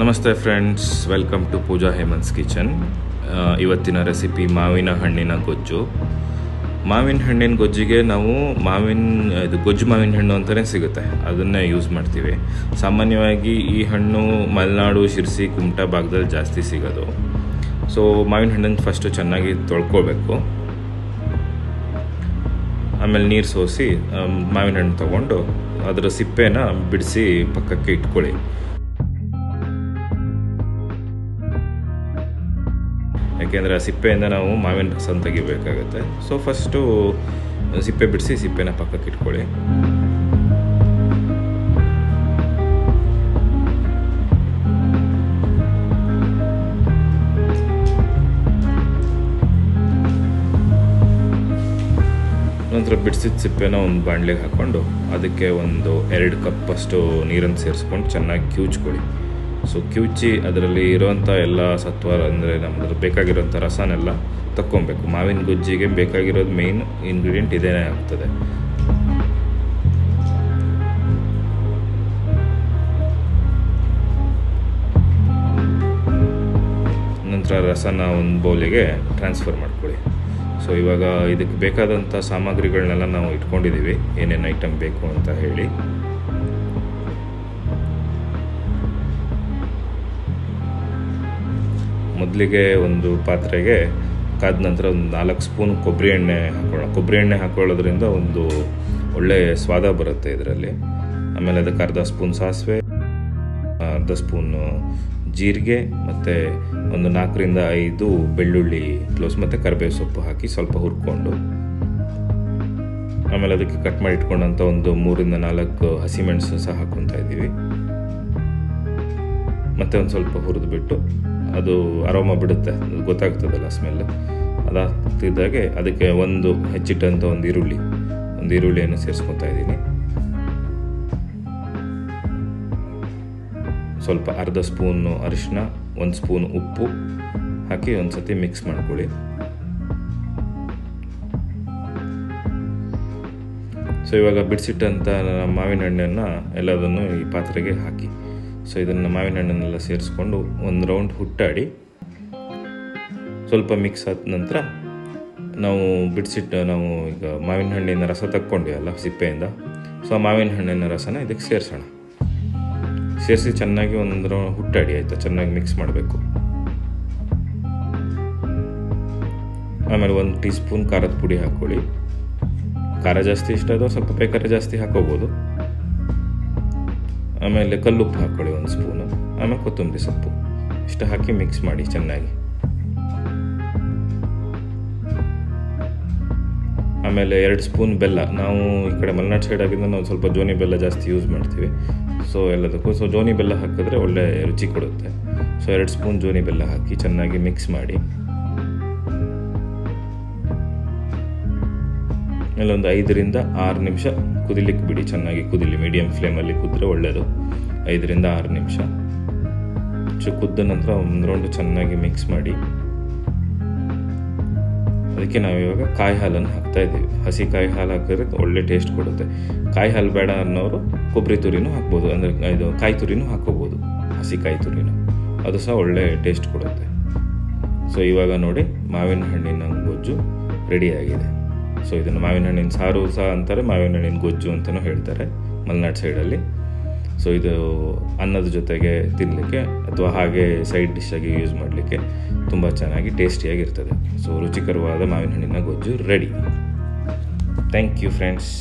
ನಮಸ್ತೆ friends welcome to Pooja Heman's kitchen ಇವತ್ತಿನ recipe ಮಾವಿನ ಹಣ್ಣಿನ ಗೊಜ್ಜು. ಮಾವಿನ ಹಣ್ಣಿನ ಗೊಜ್ಜಿಗೆ ನಾವು ಮಾವಿನ, ಇದು ಗೊಜ್ಜು ಮಾವಿನ ಹಣ್ಣು ಅಂತಲೇ ಸಿಗುತ್ತೆ, ಅದನ್ನೇ ಯೂಸ್ ಮಾಡ್ತೀವಿ. ಸಾಮಾನ್ಯವಾಗಿ ಈ ಹಣ್ಣು ಮಲೆನಾಡು, ಶಿರ್ಸಿ, ಕುಮಟಾ ಭಾಗದಲ್ಲಿ ಜಾಸ್ತಿ ಸಿಗೋದು. ಸೊ ಮಾವಿನ ಹಣ್ಣನ್ನು ಫಸ್ಟು ಚೆನ್ನಾಗಿ ತೊಳ್ಕೊಬೇಕು. ಆಮೇಲೆ ನೀರು ಸೋಸಿ ಮಾವಿನ ಹಣ್ಣು ತೊಗೊಂಡು ಅದರ ಸಿಪ್ಪೆನ ಬಿಡಿಸಿ ಪಕ್ಕಕ್ಕೆ ಇಟ್ಕೊಳ್ಳಿ. ಯಾಕೆಂದರೆ ಆ ಸಿಪ್ಪೆಯಿಂದ ನಾವು ಮಾವಿನ ರಸನ ತೆಗಿಬೇಕಾಗುತ್ತೆ. ಸೊ ಫಸ್ಟು ಸಿಪ್ಪೆ ಬಿಡಿಸಿ ಸಿಪ್ಪೆನ ಪಕ್ಕಕ್ಕೆ ಇಟ್ಕೊಳ್ಳಿ. ನಂತರ ಬಿಡಿಸಿದ ಸಿಪ್ಪೆನ ಒಂದು ಬಾಣಲೆಗೆ ಹಾಕ್ಕೊಂಡು ಅದಕ್ಕೆ ಒಂದು ಎರಡು ಕಪ್ಪಷ್ಟು ನೀರನ್ನು ಸೇರಿಸ್ಕೊಂಡು ಚೆನ್ನಾಗಿ ಕಿವುಚ್ಕೊಳ್ಳಿ ಸೊ ಕಿವುಚಿ ಅದರಲ್ಲಿ ಇರೋವಂಥ ಎಲ್ಲ ಸತ್ವ ಅಂದರೆ ನಮ್ಮದು ಬೇಕಾಗಿರೋಂಥ ರಸನೆಲ್ಲ ತಕ್ಕೊಬೇಕು. ಮಾವಿನ ಗುಜ್ಜಿಗೆ ಬೇಕಾಗಿರೋದು ಮೇಯ್ನ್ ಇಂಗ್ರೀಡಿಯೆಂಟ್ ಇದೇನೇ ಆಗ್ತದೆ. ನಂತರ ರಸನ ಒಂದು ಬೌಲಿಗೆ ಟ್ರಾನ್ಸ್ಫರ್ ಮಾಡ್ಕೊಳ್ಳಿ. ಸೊ ಇವಾಗ ಇದಕ್ಕೆ ಬೇಕಾದಂಥ ಸಾಮಗ್ರಿಗಳನ್ನೆಲ್ಲ ನಾವು ಇಟ್ಕೊಂಡಿದ್ದೀವಿ. ಏನೇನು ಐಟಮ್ ಬೇಕು ಅಂತ ಹೇಳಿ. ಮೊದಲಿಗೆ ಒಂದು ಪಾತ್ರೆಗೆ ಕಾದ ನಂತರ ಒಂದು ನಾಲ್ಕು ಸ್ಪೂನ್ ಕೊಬ್ಬರಿ ಎಣ್ಣೆ ಹಾಕೊಳ್ಳೋಣ. ಕೊಬ್ಬರಿ ಎಣ್ಣೆ ಹಾಕೊಳ್ಳೋದ್ರಿಂದ ಒಂದು ಒಳ್ಳೆ ಸ್ವಾದ ಬರುತ್ತೆ ಇದರಲ್ಲಿ. ಆಮೇಲೆ ಅದಕ್ಕೆ ಅರ್ಧ ಸ್ಪೂನ್ ಸಾಸಿವೆ, ಅರ್ಧ ಸ್ಪೂನು ಜೀರಿಗೆ, ಮತ್ತು ಒಂದು ನಾಲ್ಕರಿಂದ ಐದು ಬೆಳ್ಳುಳ್ಳಿ ಕ್ಲೋಸ್ ಮತ್ತು ಕರಿಬೇವು ಸೊಪ್ಪು ಹಾಕಿ ಸ್ವಲ್ಪ ಹುರ್ಕೊಂಡು, ಆಮೇಲೆ ಅದಕ್ಕೆ ಕಟ್ ಮಾಡಿ ಇಟ್ಕೊಂಡಂಥ ಒಂದು ಮೂರಿಂದ ನಾಲ್ಕು ಹಸಿಮೆಣಸು ಸಹ ಹಾಕ್ಕೊತಾ ಇದ್ದೀವಿ. ಮತ್ತೆ ಒಂದು ಸ್ವಲ್ಪ ಹುರಿದು ಬಿಟ್ಟು ಅದು ಅರೋಮ ಬಿಡುತ್ತೆ ಗೊತ್ತಾಗ್ತದಲ್ಲ ಸ್ಮೆಲ್ ಅದಾಗ್ತಿದ್ದಾಗೆ ಅದಕ್ಕೆ ಒಂದು ಹೆಚ್ಚಿಟ್ಟಂಥ ಒಂದು ಈರುಳ್ಳಿ, ಒಂದು ಈರುಳ್ಳಿಯನ್ನು ಸೇರಿಸ್ಕೊತಾ ಇದ್ದೀನಿ. ಸ್ವಲ್ಪ ಅರ್ಧ ಸ್ಪೂನು ಅರಿಶಿನ ಒಂದು ಸ್ಪೂನ್ ಉಪ್ಪು ಹಾಕಿ ಒಂದು ಸತಿ ಮಿಕ್ಸ್ ಮಾಡ್ಕೊಳ್ಳಿ. ಸೊ ಇವಾಗ ಬಿಡಿಸಿಟ್ಟಂಥ ಮಾವಿನ ಹಣ್ಣನ್ನು ಎಲ್ಲದನ್ನು ಈ ಪಾತ್ರೆಗೆ ಹಾಕಿ. ಸೊ ಇದನ್ನು ಮಾವಿನ ಹಣ್ಣನ್ನೆಲ್ಲ ಸೇರಿಸ್ಕೊಂಡು ಒಂದು ರೌಂಡ್ ಹುಟ್ಟಾಡಿ ಸ್ವಲ್ಪ ಮಿಕ್ಸ್ ಆದ ನಂತರ ನಾವು ಬಿಡಿಸಿಟ್ಟು ನಾವು ಈಗ ಮಾವಿನ ಹಣ್ಣಿನ ರಸ ತಕ್ಕೊಂಡಿವಲ್ಲ ಸಿಪ್ಪೆಯಿಂದ. ಸೊ ಆ ಮಾವಿನ ಹಣ್ಣಿನ ರಸನ ಇದಕ್ಕೆ ಸೇರಿಸೋಣ. ಸೇರಿಸಿ ಚೆನ್ನಾಗಿ ಒಂದು ರೌಂಡ್ ಹುಟ್ಟಾಡಿ, ಆಯಿತಾ? ಚೆನ್ನಾಗಿ ಮಿಕ್ಸ್ ಮಾಡಬೇಕು. ಆಮೇಲೆ ಒಂದು ಟೀ ಸ್ಪೂನ್ ಖಾರದ ಪುಡಿ ಹಾಕ್ಕೊಳ್ಳಿ. ಖಾರ ಜಾಸ್ತಿ ಇಷ್ಟ ಅದು ಸ್ವಲ್ಪ ಬೇಕಾದ್ರೆ ಜಾಸ್ತಿ ಹಾಕೋಬೋದು ಆಮೇಲೆ ಕಲ್ಲುಪ್ಪು ಹಾಕ್ಕೊಳ್ಳಿ ಒಂದು ಸ್ಪೂನು, ಆಮೇಲೆ ಕೊತ್ತಂಬರಿ ಸೊಪ್ಪು. ಇಷ್ಟು ಹಾಕಿ ಮಿಕ್ಸ್ ಮಾಡಿ ಚೆನ್ನಾಗಿ. ಆಮೇಲೆ ಎರಡು ಸ್ಪೂನ್ ಬೆಲ್ಲ. ನಾವು ಈ ಕಡೆ ಮಲೆನಾಡು ಸೈಡ್ ಆಗಿಂದ ನಾವು ಸ್ವಲ್ಪ ಜೋನಿ ಬೆಲ್ಲ ಜಾಸ್ತಿ ಯೂಸ್ ಮಾಡ್ತೀವಿ. ಸೊ ಎಲ್ಲದಕ್ಕೂ ಸೊ ಜೋನಿ ಬೆಲ್ಲ ಹಾಕಿದ್ರೆ ಒಳ್ಳೆ ರುಚಿ ಕೊಡುತ್ತೆ. ಸೊ ಎರಡು ಸ್ಪೂನ್ ಜೋನಿ ಬೆಲ್ಲ ಹಾಕಿ ಚೆನ್ನಾಗಿ ಮಿಕ್ಸ್ ಮಾಡಿ. ಆಮೇಲೆ ಒಂದು ಐದರಿಂದ ಆರು ನಿಮಿಷ ಕುದಿಲಿಕ್ಕೆ ಬಿಡಿ. ಚೆನ್ನಾಗಿ ಕುದಿಲಿ. ಮೀಡಿಯಮ್ ಫ್ಲೇಮಲ್ಲಿ ಕುದ್ರೆ ಒಳ್ಳೆಯದು ಐದರಿಂದ ಆರು ನಿಮಿಷ. ಹೆಚ್ಚು ಕುದ್ದ ನಂತರ ಒಂದು ರೌಂಡ್ ಚೆನ್ನಾಗಿ ಮಿಕ್ಸ್ ಮಾಡಿ. ಅದಕ್ಕೆ ನಾವು ಇವಾಗ ಕಾಯಿ ಹಾಲನ್ನು ಹಾಕ್ತಾ ಇದ್ದೀವಿ. ಹಸಿ ಕಾಯಿ ಹಾಲು ಹಾಕಿದ್ರೆ ಒಳ್ಳೆ ಟೇಸ್ಟ್ ಕೊಡುತ್ತೆ. ಕಾಯಿ ಹಾಲು ಬೇಡ ಅನ್ನೋರು ಕೊಬ್ಬರಿ ತುರಿನೂ ಹಾಕ್ಬೋದು. ಅಂದರೆ ಇದು ಕಾಯಿ ತುರಿನೂ ಹಾಕೋಬೋದು ಹಸಿ ಕಾಯಿ ತುರಿನೂ. ಅದು ಸಹ ಒಳ್ಳೆ ಟೇಸ್ಟ್ ಕೊಡುತ್ತೆ. ಸೊ ಇವಾಗ ನೋಡಿ, ಮಾವಿನ ಹಣ್ಣಿನ ಗೊಜ್ಜು ರೆಡಿಯಾಗಿದೆ ಸೊ ಇದನ್ನು ಮಾವಿನ ಹಣ್ಣಿನ ಸಾರು ಸಹ ಅಂತಾರೆ ಮಾವಿನ ಹಣ್ಣಿನ ಗೊಜ್ಜು ಅಂತಲೂ ಹೇಳ್ತಾರೆ ಮಲೆನಾಡು ಸೈಡಲ್ಲಿ ಸೊ ಇದು ಅನ್ನದ ಜೊತೆಗೆ ತಿನ್ನಲಿಕ್ಕೆ ಅಥವಾ ಹಾಗೆ ಸೈಡ್ ಡಿಶ್ಶಾಗಿ ಯೂಸ್ ಮಾಡಲಿಕ್ಕೆ ತುಂಬ ಚೆನ್ನಾಗಿ ಟೇಸ್ಟಿಯಾಗಿರ್ತದೆ ಸೊ ರುಚಿಕರವಾದ ಮಾವಿನ ಹಣ್ಣಿನ ಗೊಜ್ಜು ರೆಡಿ ಥ್ಯಾಂಕ್ ಯು ಫ್ರೆಂಡ್ಸ್